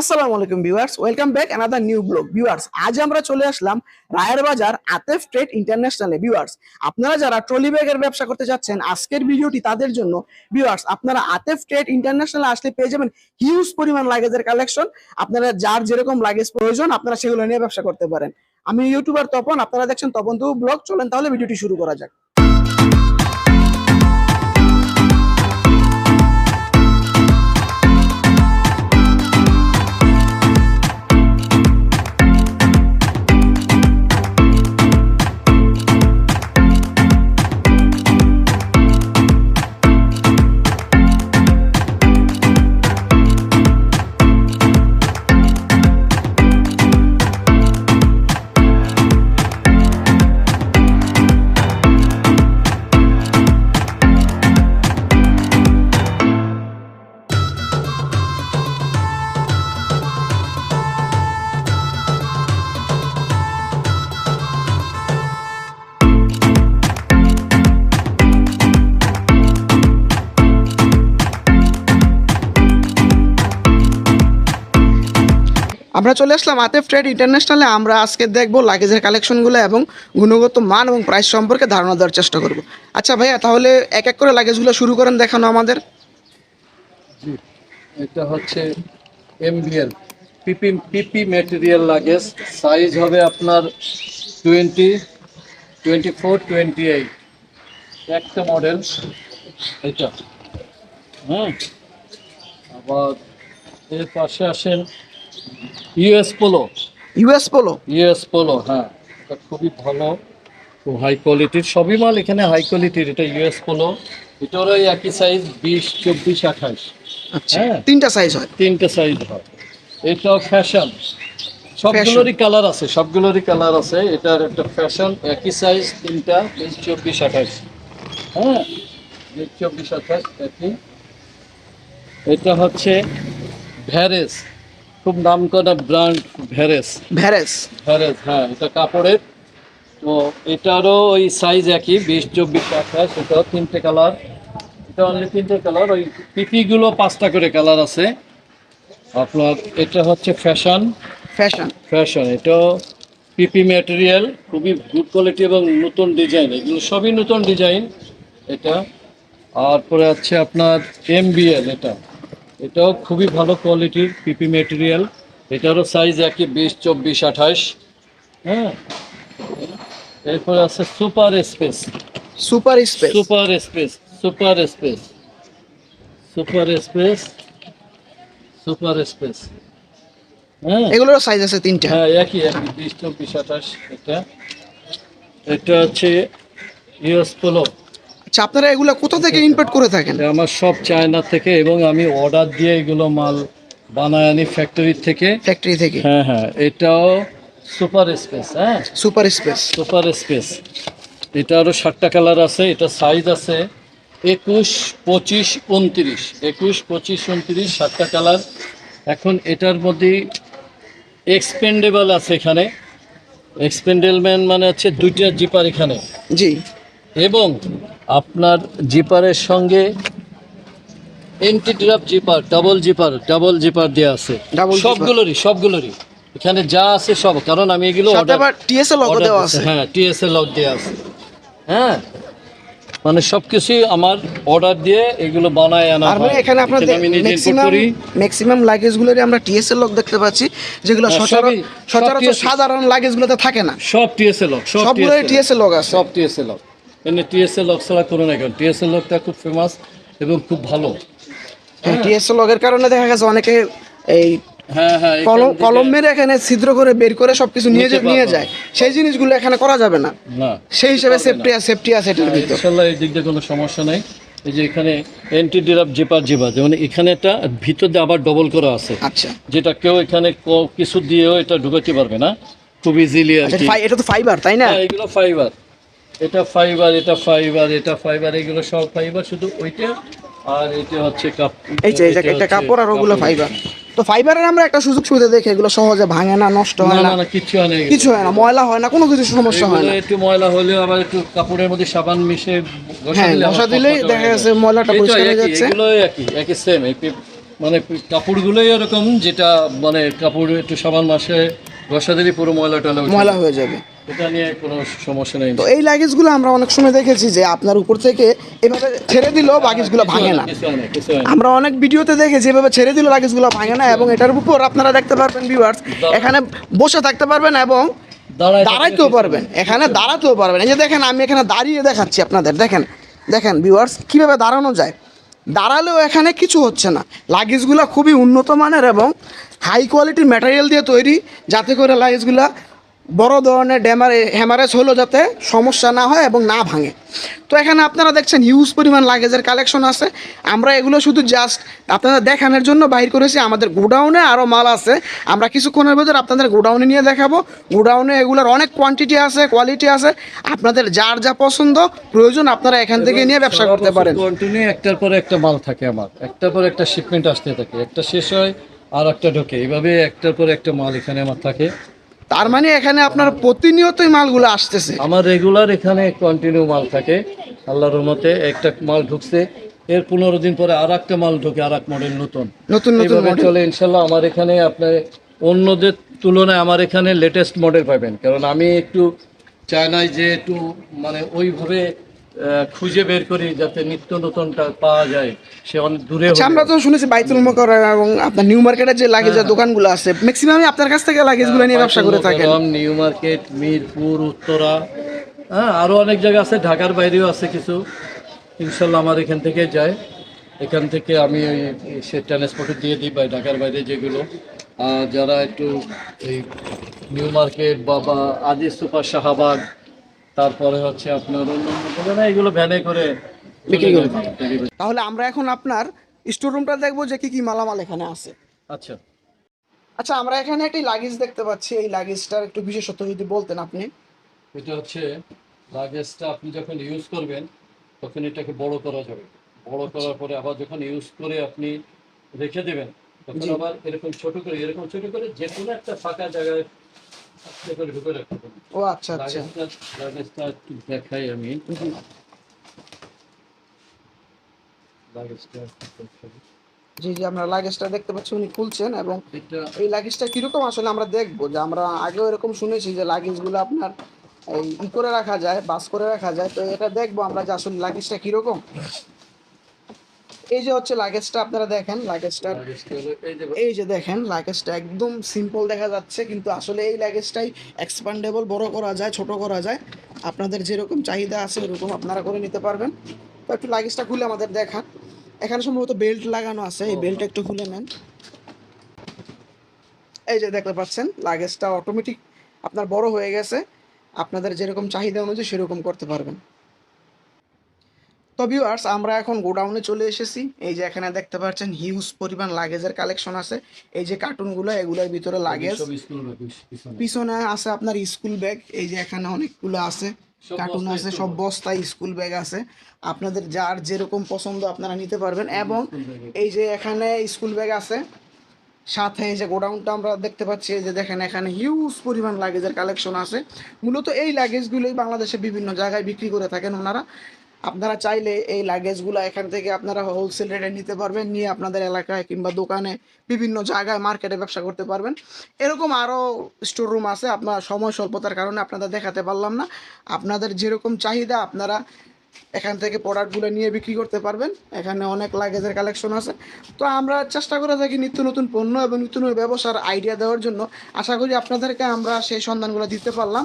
আসসালামু আলাইকুম viewers, welcome back another new blog viewers, আজ আমরা চলে আসলাম রায়ের বাজার আতেফ ট্রেড ইন্টারন্যাশনালে। ভিউয়ার্স, আপনারা যারা ট্রলি ব্যাগের ব্যবসা করতে যাচ্ছেন, আজকের ভিডিওটি তাদের জন্য। ভিউয়ার্স, আপনারা আতেফ ট্রেড ইন্টারন্যাশনালে আসলে পেয়ে যাবেন হিউজ পরিমাণ লাগেজের কালেকশন আপনারা যার যেরকম লাগেজ প্রয়োজন, আপনারা সেগুলো নিয়ে ব্যবসা করতে পারেন। আমি ইউটিউবার তপন, আপনারা দেখছেন তপন তবু ব্লগ চলেন তাহলে ভিডিওটি শুরু করা যাক। আমরা চলে আসলাম আতেফ ট্রেড ইন্টারন্যাশনালে। আমরা আজকে দেখব লাগেজের কালেকশনগুলো এবং গুণগত মান এবং প্রাইস সম্পর্কে ধারণা দেওয়ার চেষ্টা করব। আচ্ছা ভাইয়া, তাহলে এক এক করে লাগেজগুলো শুরু করেন, দেখানো আমাদের। এটা হচ্ছে MBL PP PP material luggage size হবে আপনার twenty twenty four twenty eight একটা মডেল এটা। হ্যাঁ আবার এর পাশে আসেন US Polo US Polo US Polo হ্যাঁ। এটা খুবই ভালো। খুব হাই কোয়ালিটির সবই মাল এখানে হাই কোয়ালিটির এটা ইউএস পোলো এটারও ওই একই সাইজ বিশ চব্বিশ আঠাশ। আচ্ছা। হ্যাঁ। তিনটা সাইজ হয়? তিনটে সাইজ হয়। এটাও ফ্যাশন সবগুলোরই কালার আছে সবগুলোরই কালার আছে। এটার একটা ফ্যাশন একই সাইজ তিনটা বিশ চব্বিশ আঠাশ। হ্যাঁ। বিশ চব্বিশ আঠাশ একই। এটা হচ্ছে ভ্যারেস খুব নাম করা ব্র্যান্ড ভ্যারেস ভ্যারেস ভ্যারেস হ্যাঁ এটা কাপড়ের। তো এটারও ওই সাইজ একই বিশ চব্বিশ আঠাশ এটাও তিনটে কালার এটা অনলি তিনটে কালার ওই পিপিগুলো পাঁচটা করে কালার আছে। আপনার এটা হচ্ছে ফ্যাশন ফ্যাশন ফ্যাশন এটাও পিপি ম্যাটেরিয়াল খুবই গুড কোয়ালিটি এবং নতুন ডিজাইন এগুলো সবই নতুন ডিজাইন এটা। আর পরে আছে আপনার এমবিএল এটা। এটাও খুবই ভালো কোয়ালিটির পিপি ম্যাটেরিয়াল এটারও সাইজ একই বিশ চব্বিশ আঠাশ। হ্যাঁ? এরপরে আছে super space super space super space super space super space super space হ্যাঁ? এগুলোর সাইজ আছে তিনটা। হ্যাঁ একই একই বিশ চব্বিশ আঠাশ এটা এটা হচ্ছে ইউএস পোলো আচ্ছা আপনারা এগুলো কোথা থেকে ইম্পোর্ট করে থাকেন? আমার সব চায়না থেকে এবং আমি অর্ডার দিয়ে এগুলো মাল বানায় আনি ফ্যাক্টরি থেকে। ফ্যাক্টরি থেকে? হ্যাঁ হ্যাঁ এটাও সুপার স্পেস হ্যাঁ। সুপার স্পেস সুপার স্পেস এটা এটারও ষাটটা কালার আছে এটা সাইজ আছে একুশ পঁচিশ উনত্রিশ। একুশ পঁচিশ উনত্রিশ ষাটটা কালার এখন এটার মধ্যে এক্সপেন্ডেবল আছে এখানে। এক্সপেন্ডেবল মানে হচ্ছে দুইটা জিপার এখানে। জি। এবং আপনার জিপারের সঙ্গে anti draft zipper double zipper double zipper দেওয়া আছে। সবগুলোরই সবগুলোরই। এখানে যা আছে সব কারণ আমি এগুলো টিএসএল লগো order দেওয়া আছে। হ্যাঁ টিএসএ লক দেওয়া আছে। হ্যাঁ? মানে সবকিছুই আমার অর্ডার দিয়ে এগুলো বানায় আনা আর মানে এখানে আপনাদের ম্যাক্সিমাম লাগেজগুলোরই আমরা টিএসএল লক দেখতে পাচ্ছি যেগুলো হ্যাঁ, সচরাচর সাধারণ লাগেজগুলোতে থাকে না। সব টিএসএ লক সব সবগুলোই টিএসএল লক আছে। সব টিএসএ লক এমনি টিএসএ লক ছাড়া করুন এখন টিএসএ লকটা খুব ফেমাস এবং খুব ভালো। হ্যাঁ টিএসএল লগের কারণে দেখা গেছে অনেকে এই হ্যাঁ হ্যাঁ কলম থেকে- কলম মেরে এখানে ছিদ্র করে বের করে সবকিছু নিয়ে নিয়ে যায়। সেই জিনিসগুলো এখানে করা যাবে না। না সেই হিসেবে সেফটি সেফটি আছে এটার হ্যাঁ, ভিতর। এই দিক দিয়ে কোনো সমস্যা নাই। এই যে এখানে ডিরাপ জেপার জেবা যেমন এখানে একটা ভিতর দিয়ে আবার ডবল করা আছে। আচ্ছা। যেটা কেউ এখানে কিছু দিয়েও এটা ঢুকাতে পারবে না। খুব ইজিলি আচ্ছা এটা তো ফাইবার তাই না? এগুলো ফাইবার এটা ফাইবার এটা ফাইবার এটা ফাইবার এগুলো সব ফাইবার শুধু ওইটা আর এটা হচ্ছে কাপ এই যে এটা একটা কাপড় আর ওগুলো ফাইবার তো ফাইবারের আমরা একটা সুযোগ সুবিধা দেখি এগুলো সহজে ভাঙে না নষ্ট হয় না কিচ্ছু হয় না কিছু হয় না ময়লা হয় না কোনো কিছু সমস্যা হয় না। একটু ময়লা হলেও আবার একটু কাপড়ের মধ্যে সাবান মিশে ঘষা হ্যাঁ, দিলে দেখা যাচ্ছে। ময়লাটা পরিষ্কার হয়ে যাচ্ছে। এগুলো একই একই সেম এই মানে কাপড়গুলোই এরকম যেটা মানে কাপড় একটু সাবান মাসে ঘষা দিলে পুরো ময়লা টয়লা ময়লা হয়ে যাবে। এটা নিয়ে কোনো সমস্যা নেই। তো এই লাগেজগুলো আমরা অনেক সময় দেখেছি যে আপনার উপর থেকে এভাবে ছেড়ে দিলেও লাগেজগুলো ভাঙে না। আমরা অনেক ভিডিওতে দেখেছি এভাবে ছেড়ে দিলেও লাগেজগুলো ভাঙে না এবং এটার উপর আপনারা দেখতে পারবেন ভিউয়ার্স এখানে বসে থাকতে পারবেন এবং দাঁড়াইতেও পারবেন। এখানে দাঁড়াতেও পারবেন। এই যে দেখেন আমি এখানে দাঁড়িয়ে দেখাচ্ছি আপনাদের। দেখেন দেখেন ভিউয়ার্স কীভাবে দাঁড়ানো যায়। দাঁড়ালেও এখানে কিছু হচ্ছে না। লাগেজগুলো খুবই উন্নত মানের এবং হাই কোয়ালিটির ম্যাটেরিয়াল দিয়ে তৈরি। যাতে করে লাগেজগুলো বড় ধরনের ড্যামারে হ্যামারেজ হলো যাতে সমস্যা না হয় এবং না ভাঙে। তো এখানে আপনারা দেখছেন হিউজ পরিমাণ লাগেজের কালেকশন আছে। আমরা এগুলো শুধু জাস্ট আপনাদের দেখানোর জন্য বাইর করেছি। আমাদের গোডাউনে আরও মাল আছে। আমরা কিছুক্ষণের ভেতর আপনাদের গোডাউনে নিয়ে দেখাবো। গোডাউনে এগুলোর অনেক কোয়ান্টিটি আছে কোয়ালিটি আছে। আপনাদের যার যা পছন্দ প্রয়োজন আপনারা এখান থেকে নিয়ে ব্যবসা করতে পারেন। কন্টিনিউ একটার পর একটা মাল থাকে আমার। একটার পর একটা শিপমেন্ট আসতে থাকে। একটা শেষ হয় আর একটা ঢোকে। এইভাবে একটার পর একটা মাল এখানে আমার থাকে। তার মানে এখানে আপনার প্রতিনিয়তই মালগুলো আসতেছে। আমার রেগুলার এখানে কন্টিনিউ মাল থাকে আল্লাহর রহমতে একটা মাল ঢুকছে এর পনেরো দিন পরে আর একটা মাল ঢুকে আর এক মডেল নতুন নতুন নতুন চলে ইনশাল্লাহ আমার এখানে আপনার অন্যদের তুলনায় আমার এখানে লেটেস্ট মডেল পাবেন। কারণ আমি একটু চায়নায় যে একটু মানে ওইভাবে খুঁজে বের করি যাতে নিত্য নতুনটা পাওয়া যায়। সে অনেক দূরে আচ্ছা আমরা তো শুনেছি বাইতুল মকর এবং আপনার নিউ মার্কেটের যে লাগেজের দোকানগুলো আছে ম্যাক্সিমামই আপনার কাছ থেকে লাগেজগুলো নিয়ে ব্যবসা করে থাকেন। নিউ মার্কেট মিরপুর উত্তরা হ্যাঁ আরও অনেক জায়গা আছে ঢাকার বাইরেও আছে কিছু। ইনশাল্লাহ আমার এখান থেকে যায়। এখান থেকে আমি ওই সে ট্রান্সপোর্টে দিয়ে দিই বা ঢাকার বাইরে যেগুলো। যারা একটু এই নিউ মার্কেট বা বা আদি সুপার শাহবাগ তারপরে হচ্ছে আপনার অন্য এগুলো ভ্যানে করে বিক্রি। তাহলে আমরা এখন আপনার স্টোর রুমটা দেখব যে কি কি মালামাল এখানে আছে। আচ্ছা। আচ্ছা আমরা এখানে একটি লাগেজ দেখতে পাচ্ছি। এই লাগেজটার একটু বিশেষত্ব যদি বলতেন আপনি। এটা হচ্ছে লাগেজটা আপনি যখন ইউজ করবেন তখন এটাকে বড় করা যাবে। বড় করার পরে আবার যখন ইউজ করে আপনি রেখে দেবেন তখন আবার এরকম ছোট করে এরকম ছোট করে যে কোনো একটা ফাঁকা জায়গায় ও আচ্ছা আচ্ছা দেখাই আমি। জি জি আমরা লাগেজটা দেখতে পাচ্ছি উনি খুলছেন এবং এই লাগেজটা কীরকম আসলে আমরা দেখব যে আমরা আগেও এরকম শুনেছি যে লাগেজগুলো আপনার এই ই করে রাখা যায় বাস করে রাখা যায় তো এটা দেখব আমরা যে আসলে লাগেজটা কীরকম এই যে হচ্ছে লাগেজটা আপনারা দেখেন লাগেজটা এই যে দেখেন লাগেজটা একদম সিম্পল দেখা যাচ্ছে কিন্তু আসলে এই লাগেজটাই এক্সপান্ডেবল বড় করা যায় ছোট করা যায়। আপনাদের যেরকম চাহিদা আছে ওরকম আপনারা করে নিতে পারবেন। তো একটু লাগেজটা খুলে আমাদের দেখান। এখানে সম্ভবত বেল্ট লাগানো আছে এই বেল্ট একটু খুলে নেন। এই যে দেখতে পাচ্ছেন লাগেজটা অটোমেটিক আপনার বড় হয়ে গেছে। আপনাদের যেরকম চাহিদা অনুযায়ী সেরকম করতে পারবেন। তো ভিউয়ার্স আমরা এখন গোডাউনে চলে এসেছি। এই যে এখানে দেখতে পাচ্ছেন হিউজ পরিমাণ লাগেজের কালেকশন আছে। এই যে কার্টুনগুলো এগুলোর ভিতরে লাগেজ পিছনে। আছে আপনার স্কুল ব্যাগ এই যে এখানে অনেকগুলো আছে। কার্টুন আছে সব। বস্তায় স্কুল ব্যাগ আছে। আপনাদের যার যেরকম পছন্দ আপনারা নিতে পারবেন। এবং এই যে এখানে স্কুল ব্যাগ আছে সাথে এই যে গোডাউনটা আমরা দেখতে পাচ্ছি এই যে দেখেন এখানে হিউজ পরিমাণ লাগেজের কালেকশন আছে। মূলত এই লাগেজগুলোই বাংলাদেশে বিভিন্ন জায়গায় বিক্রি করে থাকেন ওনারা। আপনারা চাইলে এই লাগেজগুলো এখান থেকে আপনারা হোলসেল রেটে নিতে পারবেন, নিয়ে আপনাদের এলাকায় কিংবা দোকানে বিভিন্ন জায়গায় মার্কেটে ব্যবসা করতে পারবেন। এরকম আরও স্টোর রুম আছে, আপনার সময় স্বল্পতার কারণে আপনাদের দেখাতে পারলাম না। আপনাদের যেরকম চাহিদা, আপনারা এখান থেকে প্রোডাক্টগুলো নিয়ে বিক্রি করতে পারবেন। এখানে অনেক লাগেজের কালেকশন আছে। তো আমরা চেষ্টা করে থাকি নিত্য নতুন পণ্য এবং নিত্য নতুন ব্যবসার আইডিয়া দেওয়ার জন্য। আশা করি আপনাদেরকে আমরা সেই সন্ধানগুলো দিতে পারলাম।